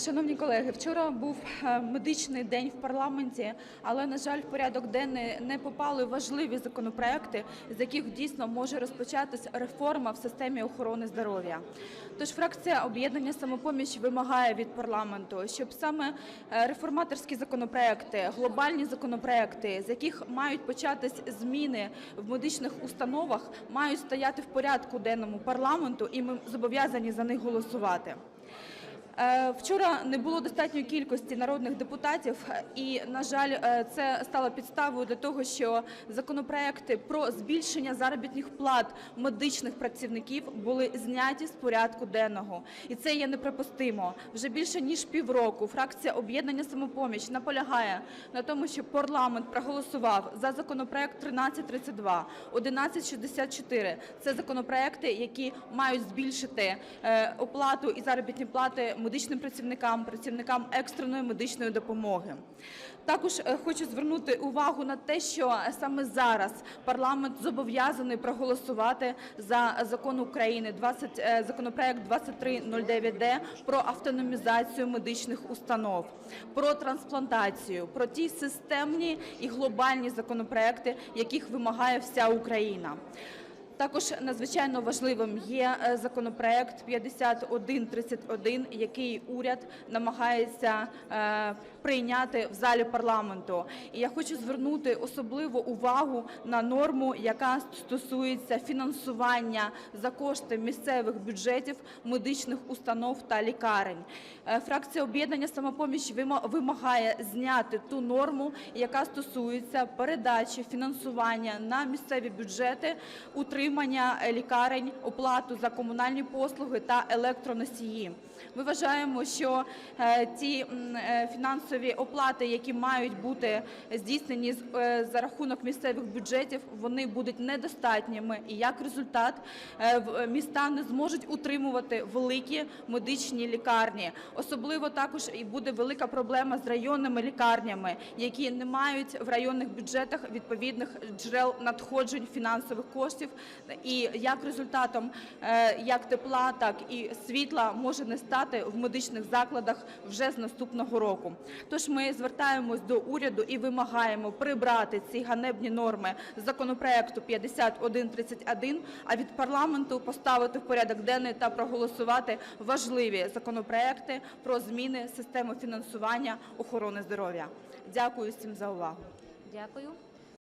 Шановні колеги, вчора був е, медичний день в парламенті, але на жаль, в порядок денний не попали важливі законопроекти, з яких дійсно може розпочатись реформа в системі охорони здоров'я. Тож фракція об'єднання самопоміч вимагає від парламенту, щоб саме е, реформаторські законопроекти, глобальні законопроекти, з яких мають початись зміни в медичних установах, мають стояти в порядку денному парламенту, і ми зобов'язані за них голосувати. Е, Вчора не було достатньої кількості народних депутатів, е, і на жаль, е, це стало підставою для того, що законопроекти про збільшення заробітних плат медичних працівників були зняті з порядку денного, і це є неприпустимо. Вже більше ніж півроку фракція об'єднання самопоміч наполягає на тому, щоб парламент проголосував за законопроект 1332, 1164. Це законопроекти, які мають збільшити оплату і заробітні плати медичним працівникам, працівникам екстреної медичної допомоги. Також е, хочу звернути увагу на те, що саме зараз парламент зобов'язаний проголосувати за закон України 20, е, законопроект 2309Д про автономізацію медичних установ, про трансплантацію, про ті системні і глобальні законопроекти, яких вимагає вся Україна. Також надзвичайно важливим є е, законопроект 5131, який уряд намагається е, прийняти в залі парламенту. І я хочу звернути особливу увагу на норму, яка стосується фінансування за кошти місцевих бюджетів медичних установ та лікарень. Е, Фракція об'єднання самопоміч вимагає зняти ту норму, яка стосується передачі фінансування на місцеві бюджети, утримання е, лікарень, оплату за комунальні послуги та електроносії. Ми вважаємо, що е, ті е, фінансові оплати, які мають бути здійснені за рахунок місцевих бюджетів, вони будуть недостатніми. І як результат міста не зможуть утримувати великі медичні лікарні. Особливо також і буде велика проблема з районними лікарнями, які не мають в районних бюджетах відповідних джерел надходжень фінансових коштів. І як результатом е, як тепла, так і світла може не стати в медичних закладах вже з наступного року. Тож ми звертаємось до уряду і вимагаємо прибрати ці ганебні норми з законопроекту 5131, а від парламенту поставити в порядок денний та проголосувати важливі законопроекти про зміни системи фінансування охорони здоров'я. Дякую всім за увагу. Дякую.